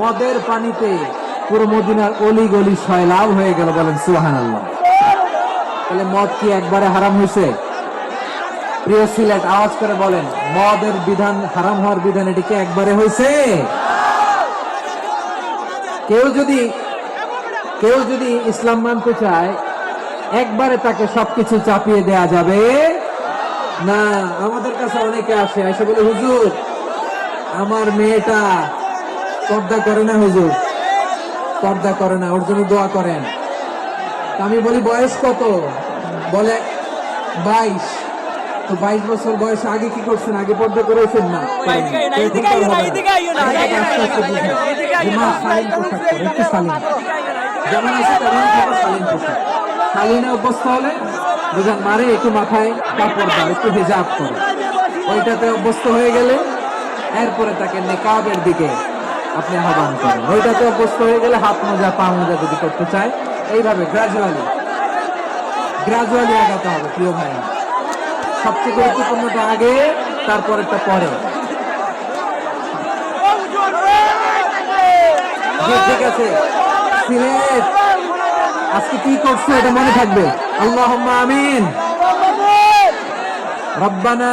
মদের পানিতে পুরো মদিনার অলি গলি সয়লাভ হয়ে গেল বলেন সুহান আল্লাহ তাহলে মদ কি একবারে হারাম হয়েছে প্রিয় সিলেট, আওয়াজ করে বলেন, মদের বিধান হারাম হওয়ার বিধান এটি কি একবারে হয়েছে কেউ যদি কেউ যদি ইসলাম মানতে চায়, একবারে তাকে সবকিছু চাপিয়ে দেয়া যাবে? না, আমাদের কাছে অনেকে আসে, এসে বলে, হুজুর, আমার মেয়েটা পর্দা করে না হুজুর। পর্দা করে না ওর জন্য দোয়া করেন। আমি বলি বয়স কত? বলে বাইশ। তো বাইশ বছর বয়সে আগে কি করছেন? আগে পর্দা করেছেন না। যেমন আছে তেমন শালীন পোশাক শালীনে অভ্যস্ত হলে বুঝেন মারে একটু মাথায় কাপড় দাও একটু হিজাব করো। ওইটাতে অভ্যস্ত হয়ে গেলে এরপরে তাকে নেকাবের দিকে আপনি আহ্বান করেন। ওইটাতে অভ্যস্ত হয়ে গেলে হাত মোজা, পা মোজা যদি করতে চায়, এইভাবে গ্রাজুয়ালি গ্রাজুয়ালি আগাতে হবে, প্রিয় ভাই। সবচেয়ে গুরুত্বপূর্ণটা আগে, তারপরেরটা পরে। ঠিক আছে। সিলেট, আজকে কি করছ এটা মনে থাকবে? আল্লাহ আমিন। রব্বানা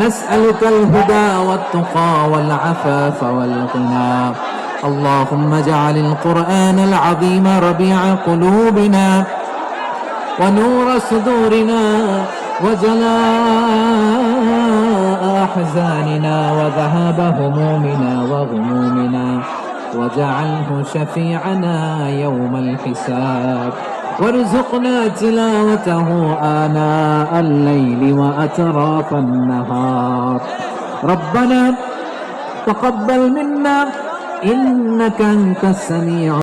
نسألك الهدى والتقى والعفاف والغنى. اللهم اجعل القرآن العظيم ربيع قلوبنا ونور صدورنا وجلاء أحزاننا وذهاب همومنا وغمومنا. واجعله شفيعنا يوم الحساب. وارزقنا تلاوته آناء الليل وأطراف النهار. ربنا تقبل منا إنك أنت السميع